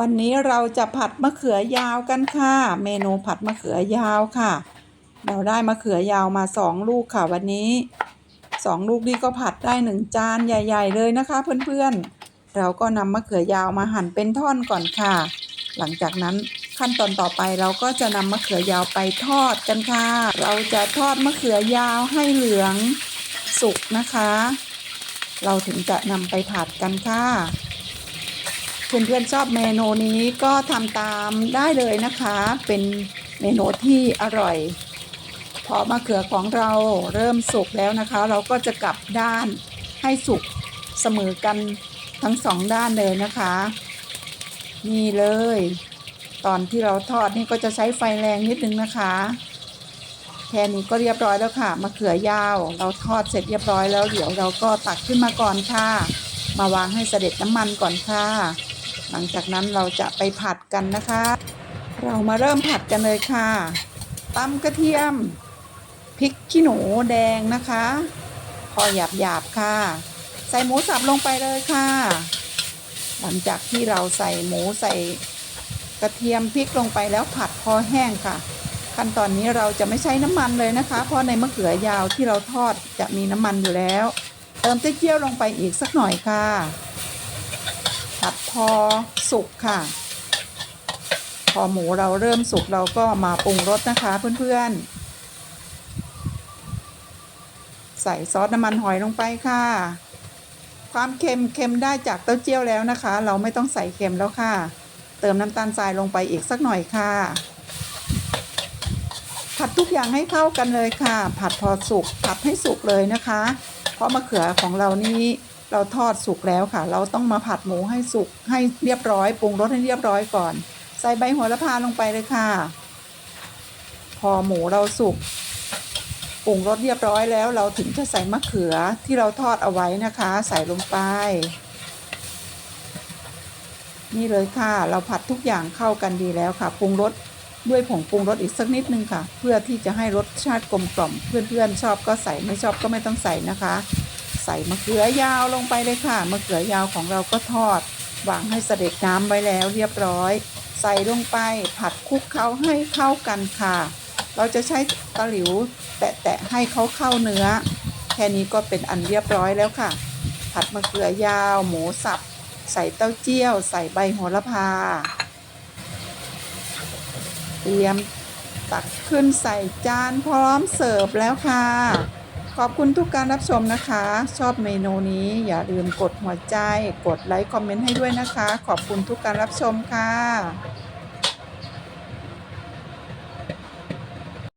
วันนี้เราจะผัดมะเขือยาวกันค่ะ เมนูผัดมะเขือยาวค่ะ เราได้มะเขือยาวมาสองลูกค่ะวันนี้สองลูกนี้ก็ผัดได้หนึ่งจานใหญ่ ๆ เลยนะคะเพื่อนๆ เราก็นำมะเขือยาวมาหั่นเป็นท่อนก่อนค่ะ หลังจากนั้นขั้นตอนต่อไปเราก็จะนำมะเขือยาวไปทอดกันค่ะ เราจะทอดมะเขือยาวให้เหลืองสุกนะคะ เราถึงจะนำไปผัดกันค่ะ เพื่อนๆชอบเมนูนี้ก็ทำตามได้เลยนะคะ เป็นเมนูที่อร่อย พอมะเขือของเราเริ่มสุกแล้วนะคะ เราก็จะกลับด้านให้สุกเสมอกันทั้งสองด้านเลยนะคะ นี่เลย ตอนที่เราทอดนี่ก็จะใช้ไฟแรงนิดนึงนะคะแค่นี้ก็เรียบร้อยแล้วค่ะมะเขือยาว เราทอดเสร็จเรียบร้อยแล้วเดี๋ยวเราก็ตักขึ้นมาก่อนค่ะ มาวางให้เสด็จน้ำมันก่อนค่ะ หลังจากนั้นเราจะไปผัดกันนะคะ เรามาเริ่มผัดกันเลยค่ะตำกระเทียมพริกขี้หนูแดงนะคะ พอหยาบหยาบๆค่ะ ใส่หมูสับลงไปเลยค่ะ หลังจากที่เราใส่หมูใส่กระเทียมพริกลงไปแล้วผัดพอแห้งค่ะ ขั้นตอนนี้เราจะไม่ใช้น้ำมันเลยนะคะ เพราะในมะเขือยาวที่เราทอดจะมีน้ำมันอยู่แล้ว เติมเต้าเจี้ยวลงไปอีกสักหน่อยค่ะ ผัดพอสุกค่ะ พอหมูเราเริ่มสุกเราก็มาปรุงรสนะคะเพื่อนๆ ใส่ซอสน้ำมันหอยลงไปค่ะ ความเค็มเค็มได้จากเต้าเจี้ยวแล้วนะคะ เราไม่ต้องใส่เค็มแล้วค่ะ เติมน้ำตาลทรายลงไปอีกสักหน่อยค่ะ ผัดทุกอย่างให้เข้ากันเลยค่ะ ผัดพอสุกผัดให้สุกเลยนะคะ เพราะมะเขือของเรานี่ เราทอดสุกแล้วค่ะ เราต้องมาผัดหมูให้สุกให้เรียบร้อยปรุงรสให้เรียบร้อยก่อน ใส่ใบโหระพาลงไปเลยค่ะ พอหมูเราสุกปรุงรสเรียบร้อยแล้ว เราถึงจะใส่มะเขือที่เราทอดเอาไว้นะคะ ใส่ลงไป นี่เลยค่ะ เราผัดทุกอย่างเข้ากันดีแล้วค่ะปรุงรสด้วยผงปรุงรสอีกสักนิดนึงค่ะ เพื่อที่จะให้รสชาติกลมกล่อม เพื่อนๆชอบก็ใส่ไม่ชอบก็ไม่ต้องใส่นะคะ ใส่มะเขือยาวลงไปเลยค่ะ มะเขือยาวของเราก็ทอด วางให้เสด็จน้ำไว้แล้วเรียบร้อย ใส่ลงไปผัดคลุกเคล้าให้เข้ากันค่ะ เราจะใช้ตะหลิว แตะๆให้เขาเข้าเนื้อ แค่นี้ก็เป็นอันเรียบร้อยแล้วค่ะ ผัดมะเขือยาว หมูสับ ใส่เต้าเจี้ยว ใส่ใบโหระพา เตรียมตักขึ้นใส่จานพร้อมเสิร์ฟแล้วค่ะ ขอบคุณทุกการรับชมนะคะ ชอบเมนูนี้อย่าลืมกดหัวใจ กดไลค์คอมเมนต์ให้ด้วยนะคะ ขอบคุณทุกการรับชมค่ะ